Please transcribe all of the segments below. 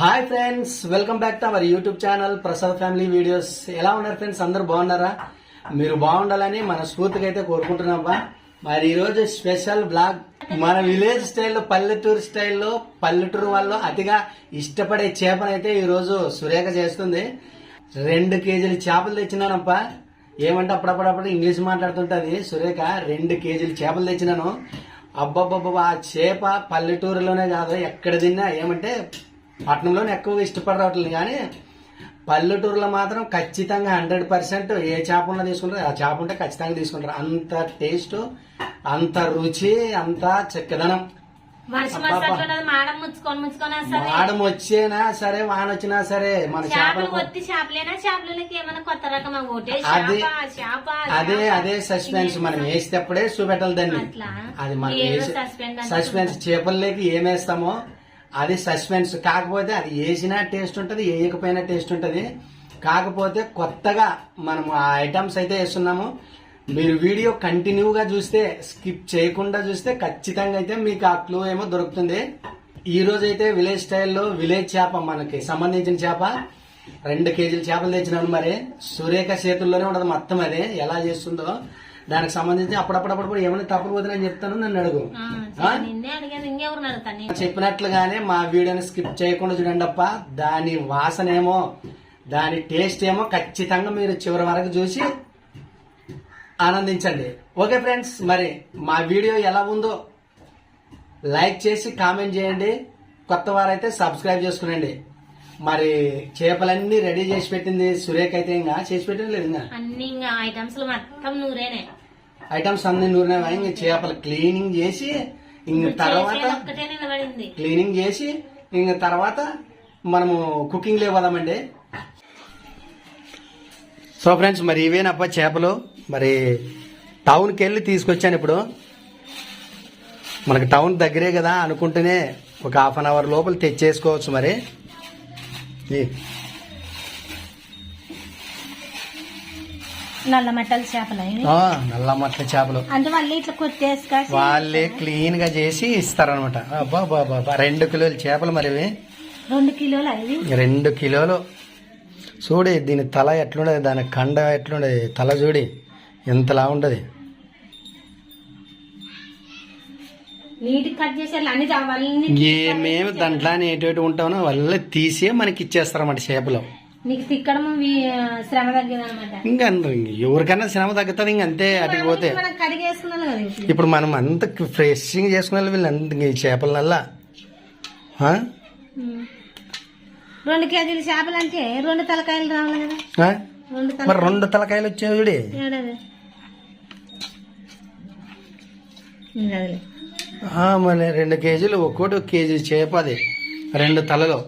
Hi friends welcome back to our YouTube channel Prasad family videos ఎలా ఉన్నారు friends అందరు బాగున్నారా? మీరు బాగుండాలని మన స్ఫూర్తిగా అయితే కోరుకుంటున్నామా మరి ఈరోజు స్పెషల్ బ్లాగ్ మన విలేజ్ స్టైల్లో పల్లెటూరు స్టైల్లో పల్లెటూరు వాళ్ళు అతిగా ఇష్టపడే చేపనైతే ఈరోజు సురేఖ చేస్తుంది. రెండు కేజీలు చేపలు తెచ్చినానప్పా ఏమంటే అప్పుడప్పుడప్పుడు ఇంగ్లీష్ మాట్లాడుతుంటుంది. సురేఖ రెండు కేజీలు చేపలు తెచ్చినాను. అబ్బబ్బబ్బా ఆ చేప పల్లెటూరులోనే కాదు ఎక్కడ తిన్నా ఏమంటే పట్టణంలోనే ఎక్కువగా ఇష్టపడరావట్లేదు కానీ పల్లెటూరులో మాత్రం ఖచ్చితంగా హండ్రెడ్ పర్సెంట్ ఏ చేప ఉన్నా తీసుకుంటారు ఆ చేప ఉంటే ఖచ్చితంగా తీసుకుంటారు. అంత టేస్ట్ అంత రుచి అంత చక్కదనం. మాడం వచ్చినా సరే వాన వచ్చినా సరే మన అదే అదే సస్పెన్స్ మనం వేసేటప్పుడే చూపెట్టాలి దాన్ని. అది మనం సస్పెన్స్ చేపల్లోకి ఏమేస్తామో అది సస్పెన్స్ కాకపోతే అది వేసినా టేస్ట్ ఉంటుంది వేయకపోయినా టేస్ట్ ఉంటుంది. కాకపోతే కొత్తగా మనం ఆ ఐటమ్స్ అయితే వేస్తున్నాము. మీరు వీడియో కంటిన్యూగా చూస్తే స్కిప్ చేయకుండా చూస్తే ఖచ్చితంగా అయితే మీకు ఆ క్లూ ఏమో దొరుకుతుంది. ఈ రోజు అయితే విలేజ్ స్టైల్లో విలేజ్ చేప మనకి సంబంధించిన చేప. రెండు కేజీల చేపలు తెచ్చినాను మరి. సురేఖ చేతుల్లోనే ఉండదు మొత్తం అది. ఎలా చేస్తుందో. దానికి సంబంధించి అప్పుడప్పుడప్పుడు ఏమైనా తప్పుడు వదిన చెప్తాను నన్ను అడుగు. చెప్పినట్లుగానే మా వీడియోని స్కిప్ చేయకుండా చూడండి అప్ప. దాని వాసన ఏమో దాని టేస్ట్ ఏమో ఖచ్చితంగా మీరు చివరి వరకు చూసి ఆనందించండి. ఓకే ఫ్రెండ్స్ మరి మా వీడియో ఎలా ఉందో లైక్ చేసి కామెంట్ చేయండి. కొత్త వారైతే సబ్స్క్రైబ్ చేసుకునండి. మరి చేపలన్నీ రెడీ చేసి పెట్టింది సురేఖ అయితే ఇంకా. చేసి పెట్టింది లేదు ఇంకా? అన్ని ఇంకా ఐటమ్స్ మొత్తం నూరేనే. ఐటమ్స్ అన్ని నూరినవా ఇంక చేపలు క్లీనింగ్ చేసి ఇంక తర్వాత చేసేది ఒక్కటే నిలబడింది. క్లీనింగ్ చేసి ఇంక తర్వాత మనము కుకింగ్ లేవదామండి సో ఫ్రెండ్స్ మరి ఇవేనప్ప చేపలు? మరి టౌన్కి వెళ్ళి తీసుకొచ్చాను ఇప్పుడు. మనకి టౌన్ దగ్గరే కదా అనుకుంటేనే ఒక హాఫ్ అన్ అవర్ లోపల తెచ్చేసుకోవచ్చు మరి. నల్ల మెట్టల చేపలు నల్ల మట్ల చేపలు. అంటే మళ్ళీ ఇట్లా కొట్టేసుక వాళ్ళే క్లీన్గా చేసి ఇస్తారనమాట అబ్బా బాబా బా. రెండు కిలోలు చేపలు మరి రెండు కిలోలు అవి రెండు కిలోలు. చూడి దీని తల ఎట్లుండదు దాని కండ ఎట్లుండదు తల చూడి. ఎంతలా ఉండదు కట్ చేసేయాలి అన్ని ఏమేమి దాంట్లో ఎటు ఉంటామో వాళ్ళే తీసి మనకి ఇచ్చేస్తారన్నమాట చేపలు నీకు తిక్కడం శ్రమ అనమాట ఇంకా ఎవరికైనా శ్రమ తగ్గుతుంది ఇంక అంతే అటుకు పోతే మనం కడిగేసుకున్నాను కదా ఇవి. ఇప్పుడు మనం అంత ఫ్రెష్గా చేసుకునే వీళ్ళు అంత ఈ చేపలనల్లా ఆ? ఉమ్. రెండు కేజీలు చేపలు అంటే రెండు తలకాయలు రావాలి కదా ఆ? రెండు తల మరి రెండు తలకాయలు వచ్చాయి చూడి ఏడాది ఇంకా అదిలే. ఆ, మరి రెండు కేజీలు ఒక్కోటి ఒక కేజీ చేప అది. రెండు తలలో.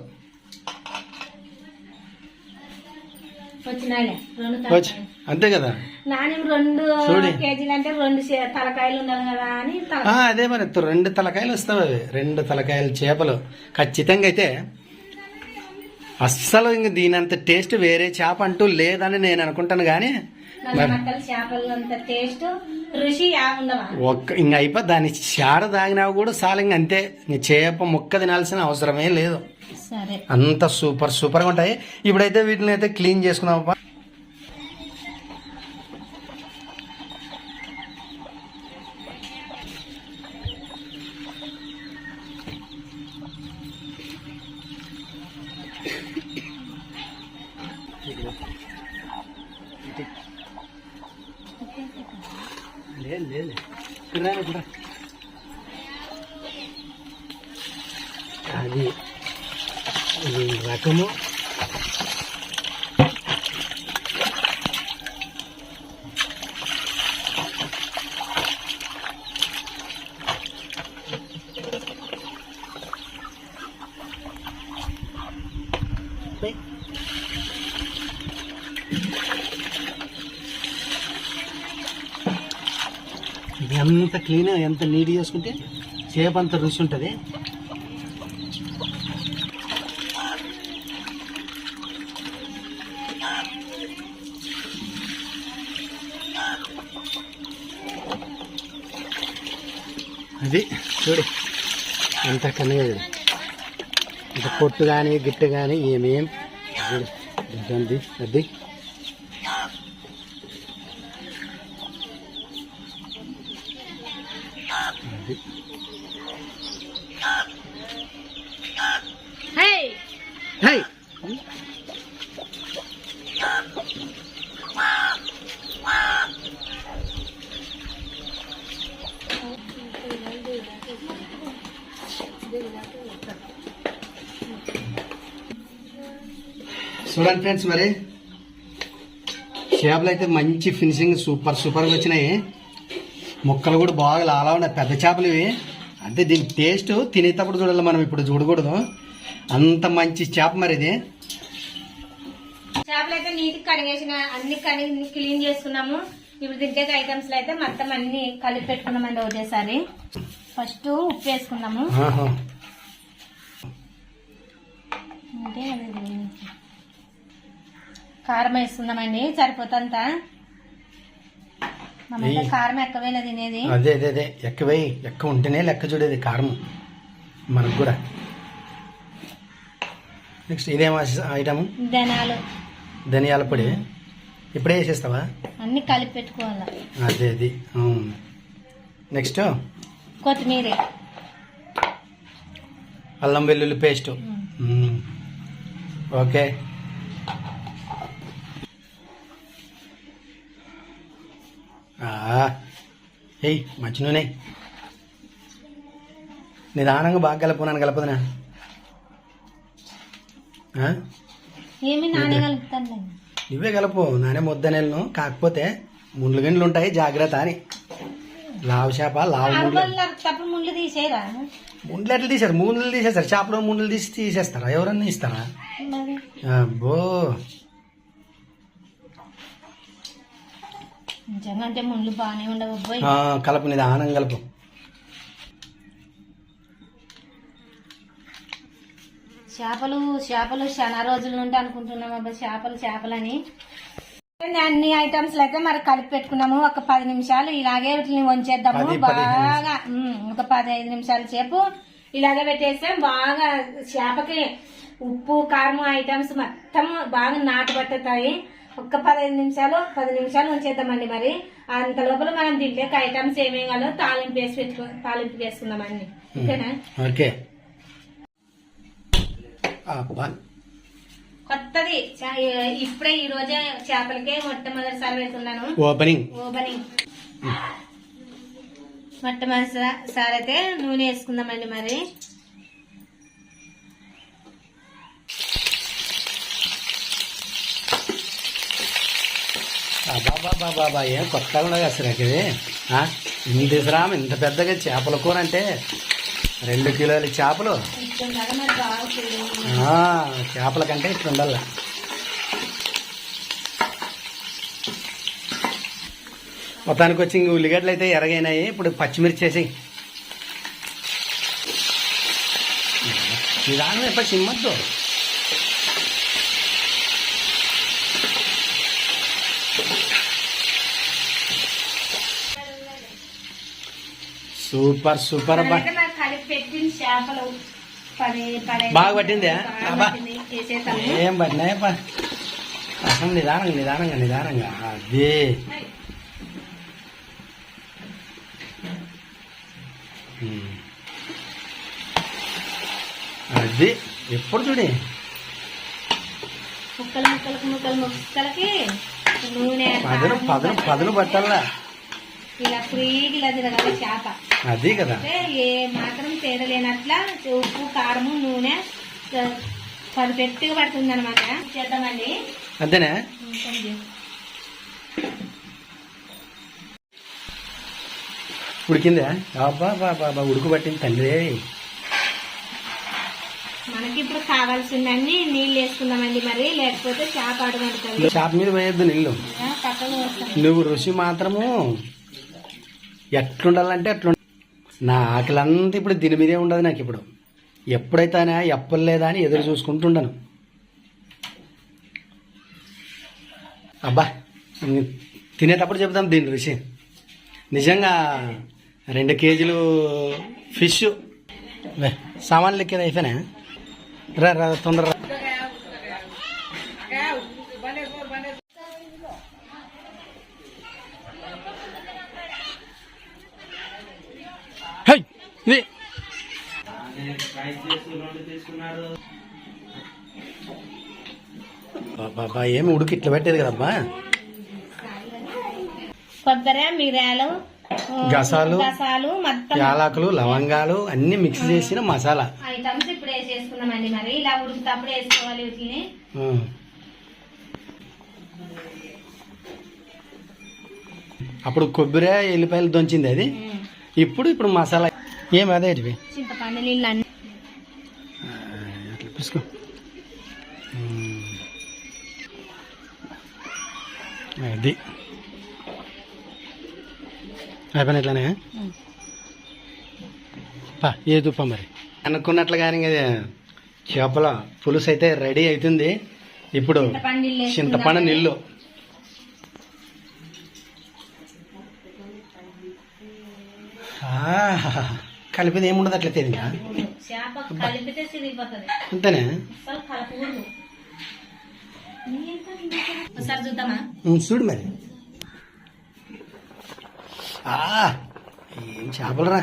అంతే కదా? అదే మరి రెండు తలకాయలు వస్తావు అవి రెండు తలకాయలు చేపలు. ఖచ్చితంగా అయితే అస్సలు ఇంక దీనంత టేస్ట్ వేరే చేప అంటూ లేదని నేను అనుకుంటాను కానీ మట్టలు చేపలు అంత టేస్ట్ రుచి యా ఉండవా ఒక్క ఇంక అయిపో దాని చాడ తాగినా కూడా చాలు ఇంక అంతే చేప ముక్క తినాల్సిన అవసరమే లేదు. అంత సూపర్ సూపర్గా ఉంటాయి. ఇప్పుడైతే వీటిని అయితే క్లీన్ చేసుకున్నాం లేదు లేదు ఇక్కడ రా, ఇక్కడ రా. అది ఇది రకము ఇది ఎంత క్లీన్ ఎంత నీట్ చేసుకుంటే చేప అంత రుచి ఉంటుంది అది చూడు ఎంత కన్నగా ఇంత కొట్టు కానీ గిట్టు కానీ ఏమేం చూడు, అది అది. హే హై చూడండి ఫ్రెండ్స్ మరి. చేపలు అయితే మంచి ఫినిషింగ్ సూపర్ సూపర్గా వచ్చినాయి. ముక్కలు కూడా బాగా లాలా ఉన్నాయి. పెద్ద చేపలు ఇవి. అంటే దీని టేస్ట్ తినేటప్పుడు చూడాలి మనం ఇప్పుడు చూడకూడదు. అంత మంచి చేప మరి ఇది. చేపలు అయితే నీట్ కడిగేసిన అన్ని కడిగి క్లీన్ చేసుకున్నాము. ఇప్పుడు తింటే ఐటమ్స్ అయితే మొత్తం అన్ని కలిపి పెట్టుకున్నామండి ఒకటేసారి ఫస్ట్ ఉప్పు. అంటే అది కారం వేసుకుందామండి సరిపోతంతా. ఏయ్. కారం ఎక్కువేలా తినేది అదే అదే అదే ఎక్కువై ఎక్కువ ఉంటేనే లెక్క చూడేది కారం మనకు కూడా నెక్స్ట్ ఇదేం ఐటమ్ ధనియాల పొడి ఇప్పుడే వేసేస్తావా అన్ని కలిపి పెట్టుకోవాలి అదే అది అవును. నెక్స్ట్ కొత్తిమీర అల్లం వెల్లుల్లి పేస్ట్. ఓకే ఏయ్ మంచి నూనె. నిదానంగా బాగా కలుపు నన్ను కలపదునా నువ్వే కలుపు నానే ముద్దనెలను కాకపోతే ముండ్లు గిండ్లు ఉంటాయి జాగ్రత్త అని. లావు చేప లావు ముండ్లు తీసేయరా? ముండ్లు ఎట్లా తీసారు ముండ్లు తీసేస్తారు. చేపలో ముండ్లు తీసి తీసేస్తారా? ఎవరన్నా ఇస్తారా? అబ్బో. నిజంగా అంటే ముళ్ళు బాగానే ఉండవు కలుపు కలుపు. చేపలు చేపలు చాలా రోజుల నుండి అనుకుంటున్నాం అబ్బా చేపలు చేపలని. అన్ని ఐటమ్స్ అయితే మరి కలిపి పెట్టుకున్నాము. ఒక పది నిమిషాలు ఇలాగే వీటిని వంచేద్దాము. పదిహేను బాగా ఒక పదహైదు నిమిషాల సేపు ఇలాగే పెట్టేస్తే బాగా చేపకి ఉప్పు కారం ఐటమ్స్ మొత్తం బాగా నాటు పట్టుతాయి ఒక్క పదహైదు నిమిషాలు పది నిమిషాలు ఉంచేద్దామండి మరి. అంత లోపల మనం దీంట్లోకి ఐటమ్స్ ఏమేం కాలో తాలింపు వేసి పెట్టుకో తాలింపు వేసుకుందామండి ఓకేనా? ఓకే. కొత్తది. ఇప్పుడే ఈ రోజే చేపలకే మొట్టమొదటిసారి పెడుతున్నాను. ఓపెనింగ్ ఓపెనింగ్ మొట్టమొదటిసారి అయితే నూనె వేసుకుందామండి మరి. బాబా బాబా ఏం కొత్తగా ఉండదు అసలు ఇది. ఆ, ఇంత ఇంత పెద్దగా చేపల కూర అంటే రెండు కిలోల చేపలు. చేపల కంటే ఇట్లా ఉండాలి. మొత్తానికి వచ్చి ఇంక ఉల్లిగడ్డలు అయితే ఎరగైనాయి. ఇప్పుడు పచ్చిమిర్చి వేసి నిదానం ఎప్పుడు సిమ్మద్దు సూపర్ సూపర్ చేపలు. బాగా పట్టిందా? ఏం అసలు నిదానంగా నిదానంగా నిదానంగా. అదే. అది. ఎప్పుడు చూడి. ముక్కలు ముక్కలకు ముక్కలు ముక్కలకి నూనె కారం, పదును పదును పట్టాలా ఇలా ఫ్రీగా ఇలా తిరగాలి చేప. అది కదా. ఏ మాత్రం తేడా లేనట్ల ఉప్పు కారము నూనె పర్ఫెక్ట్గా పడుతుంది అనమాట చేద్దామండి. అంతేనా. ఉడికిందా? బాబా బాబా ఉడుకు పట్టింది తండ్రి మనకి ఇప్పుడు కావాల్సిందన్నీ నీళ్ళు వేసుకుందామండి మరి. లేకపోతే చేప అడుగుతుంది చేప మీద పోయొద్దు నీళ్ళు. నువ్వు రుచి మాత్రము ఎట్లుండాలంటే అట్లా నా ఆకలంతా ఇప్పుడు దీని మీదే ఉండదు నాకు ఇప్పుడు. ఎప్పుడైతేనే ఎప్పలు లేదా అని ఎదురు చూసుకుంటుండను. అబ్బా తినేటప్పుడు చెప్తాం దీని రుచి. నిజంగా రెండు కేజీలు ఫిష్. సామాన్లు ఎక్కేది అయిపోయినా? రా రా తొందర రా. హై, ఇది. బాబా ఏమి ఉడికి ఇట్లా పెట్టేది కదమ్మా కొబ్బరి మిరియాలు గసాలు, గసాలు మొత్తం. యాలకులు లవంగాలు అన్ని మిక్స్ చేసిన మసాలా. ఐటమ్స్ ఇప్పుడు వేసేసుకున్నామండి మరి. ఇలా ఉడుకుతప్పుడు వేసుకోవాలి వీటిని. అప్పుడు కొబ్బరి ఎల్లిపాయలు దొంచింది అది. ఇప్పుడు ఇప్పుడు మసాలా ఏమి అదే ఇటువి? చింతపండు నీళ్ళు అన్ని. అట్లా పిసుకో. మ్మ్. అది. అయిపోయిన ఇట్లానే? పా ఏ తుప్ప మరి? అనుకున్నట్లుగానే ఇది చేపల పులుసు అయితే రెడీ అవుతుంది. ఇప్పుడు చింతపండు నీళ్ళు చింతపండు కలిపేది ఏముండదు అట్లా తెలియదా కలిపితే అంతేనే? చూడు మరి. ఏం చేపలరా?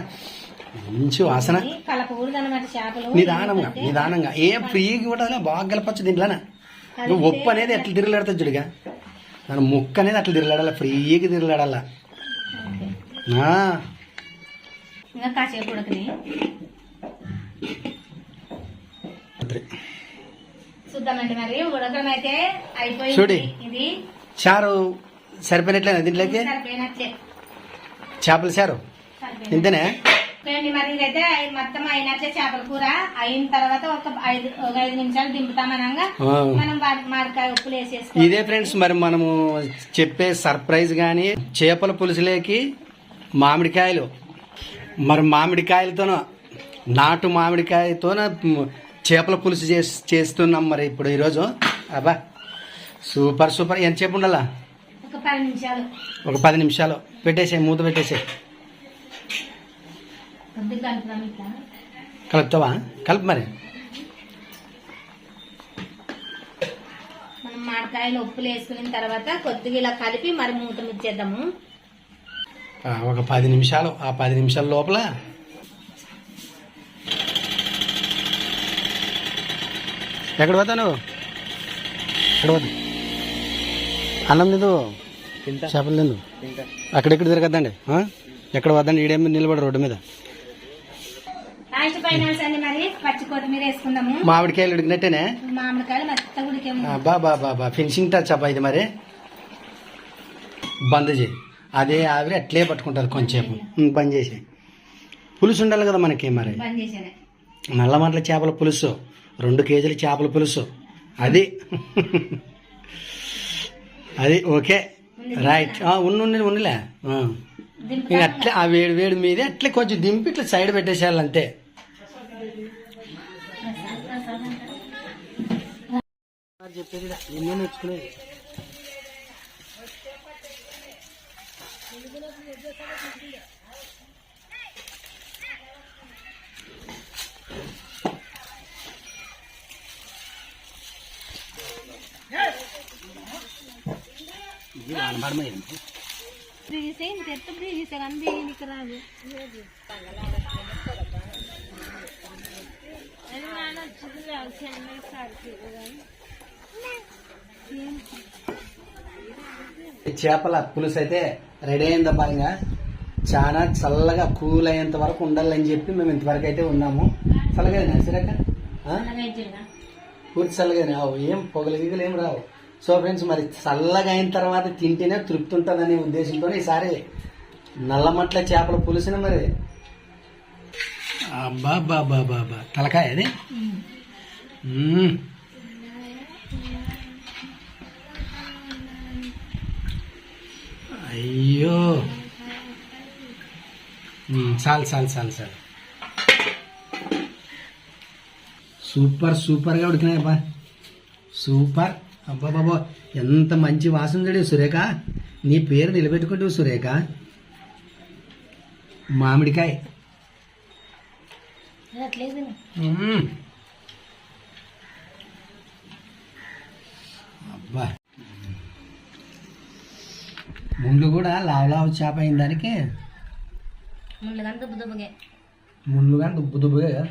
మంచి వాసన. నిదానంగా నిదానంగా. ఏ ఫ్రీగా కూడా బాగా కలపచ్చు దీంట్లోన. నువ్వు ఉప్పు అనేది ఎట్లా తిరగలాడుతుంది చూడుగా? దాని ముక్క అనేది అట్లా తిరగలాడాల? ఫ్రీగా తిరగలాడాల? ఇంకా కాసేపు ఉడకని. చూద్దామండి మరి ఉడకడం అయితే. అయిపోయింది. ఇది చారు సరిపోయినట్లేనా దీంట్లోకి? సరిపోయినట్లే. చేపల చారు. ఇంతనే? మరి ఇదైతే మొత్తం అయినట్లే చేపల కూర. అయిన తర్వాత ఒక ఐదు ఒక ఐదు నిమిషాలు దింపుతామనగా. మనం మామిడికాయ ఉప్పులు వేసేసుకోవాలి. ఇదే ఫ్రెండ్స్ మరి మనము చెప్పే సర్ప్రైజ్ కానీ చేపల పులుసులేకి మామిడికాయలు. మరి మామిడికాయలతోన నాటు మామిడికాయతోన చేపల పులుసు చేస్ చేస్తున్నాం మరి ఇప్పుడు ఈరోజు. అబ్బా సూపర్ సూపర్. ఎంతసేపు ఉండాలా? ఒక పది నిమిషాలు. పెట్టేసే మూత పెట్టేసే కలుపుతావా? కలుపు మరి. మనం మామిడికాయలు ఉప్పులు వేసుకున్న తర్వాత కొద్దిగా ఇలా కలిపి మరి మూత ముచ్చేద్దాము. ఒక పది నిమిషాలు ఆ పది నిమిషాల లోపల ఎక్కడ పోతాను ఎక్కడ పోతా అన్నం లేదు చేపలు లేదు అక్కడెక్కడ తిరగద్దండి? ఆ? ఎక్కడ వద్దండి ఈడేమి నిలబడి రోడ్డు మీద. లాస్ట్ ఫైనల్స్ అండి మరి. పచ్చి కొత్తిమీర వేసుకుందాము. మామిడికాయలు ఉడికినట్టేనే? బా బా బా ఫినిషింగ్ టచ్ అబ్బా ఇది మరి. బంద్ చేయి. అదే ఆవిరి అట్లే పట్టుకుంటారు కొంచెంసేపు బంద్ చేసి. పులుసు ఉండాలి కదా మనకి మరి. నల్లమట్ల చేపల పులుసు రెండు కేజీల చేపల పులుసు. అది. అది ఓకే. రైట్ ఉండి ఉండి ఉండిలే. ఇంకా అట్లే ఆ వేడి వేడి మీదే అట్లే కొంచెం దింపి ఇట్లా సైడ్ పెట్టేసేయాలి అంతే. చెప్పేది ఎన్నో నేర్చుకునేది. ఇది వానపాడమైంది తీసి ఇంకెత్త తీసే కానీ దీనికి రాదు ఈ చేపల పులుసు అయితే రెడీ అయిందా బాగా చాలా చల్లగా కూల్ అయ్యేంత వరకు ఉండాలని చెప్పి మేము ఇంతవరకు అయితే ఉన్నాము. చల్లగా సిరక పూర్తి చల్లగా రావు ఏం పొగలు గిగలు ఏం రావు. సో ఫ్రెండ్స్ మరి చల్లగా అయిన తర్వాత తింటేనే తృప్తి ఉంటుందనే ఉద్దేశంతో ఈసారి నల్లమట్ల చేపల పులుసుని మరి అబ్బా బాబా బాబా తలకాయ అది? అయ్యో. చాలు చాలు చాలు చాలు. సూపర్ సూపర్గా ఉడికినాయబ్బా సూపర్. అబ్బా బాబా ఎంత మంచి వాసన చూడు సురేఖ. నీ పేరు నిలబెట్టుకుంటావు సురేఖ. మామిడికాయ అట్లేదు మ్మ్. ముండ్లు కూడా లావు లావు చేప అయిన దానికి ముందుగా దుబ్బు దుబ్బుగే కానీ దుబ్బు దుబ్బుగా